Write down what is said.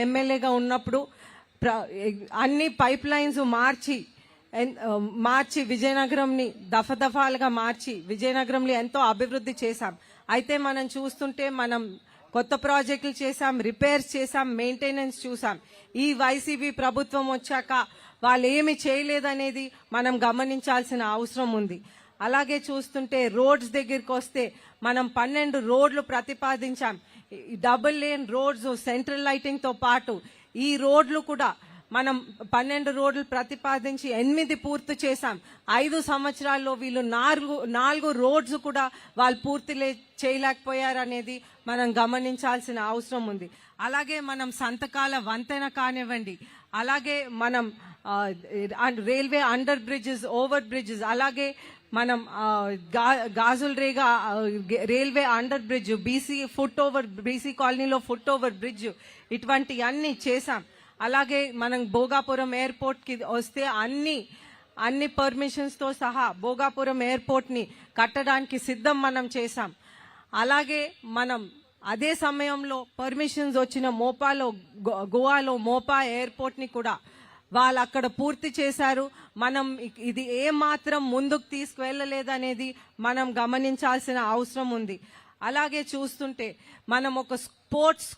ఎమ్మెల్యేగా ఉన్నప్పుడు అన్ని పైప్ లైన్స్ మార్చి మార్చి విజయనగరంని దఫదఫాలుగా మార్చి విజయనగరంలో ఎంతో అభివృద్ధి చేశాం. అయితే మనం చూస్తుంటే మనం కొత్త ప్రాజెక్టులు చేశాం రిపేర్స్ చేశాం మెయింటెనెన్స్ చూసాం ఈ వైసీపీ ప్రభుత్వం వచ్చాక వాళ్ళు ఏమి చేయలేదనేది మనం గమనించాల్సిన అవసరం ఉంది. అలాగే చూస్తుంటే రోడ్స్ దగ్గరికి వస్తే మనం పన్నెండు రోడ్లు ప్రతిపాదించాం. డబుల్ లేన్ రోడ్స్ సెంట్రల్ లైటింగ్తో పాటు ఈ రోడ్లు కూడా మనం పన్నెండు రోడ్లు ప్రతిపాదించి ఎనిమిది పూర్తి చేశాం. ఐదు సంవత్సరాల్లో వీళ్ళు నాలుగు నాలుగు రోడ్స్ కూడా వాళ్ళు పూర్తి లే- చేయలేకపోయారనేది మనం గమనించాల్సిన అవసరం ఉంది. అలాగే మనం సంతకాల వంతెన కానివ్వండి అలాగే మనం railway under bridges over bridges అలాగే మనం గా- Gajula Rega railway under bridge BC foot over BC కాలనీలో ఫుట్ ఓవర్ బ్రిడ్జ్ ఇటువంటి అన్ని చేశాం. అలాగే మనం భోగాపురం ఎయిర్పోర్ట్కి వస్తే అన్ని అన్ని పర్మిషన్స్తో సహా భోగాపురం ఎయిర్పోర్ట్ని కట్టడానికి సిద్ధం మనం చేశాం. అలాగే మనం అదే సమయంలో పర్మిషన్స్ వచ్చిన మోపాలో గో- గోవాలో మోపా ఎయిర్పోర్ట్ని కూడా వాళ్ళు అక్కడ పూర్తి చేశారు. మనం ఇది ఏ మాత్రం ముందుకు తీసుకువెళ్ళలేదనేది మనం గమనించాల్సిన అవసరం ఉంది. అలాగే చూస్తుంటే మనం ఒక స్పోర్ట్స్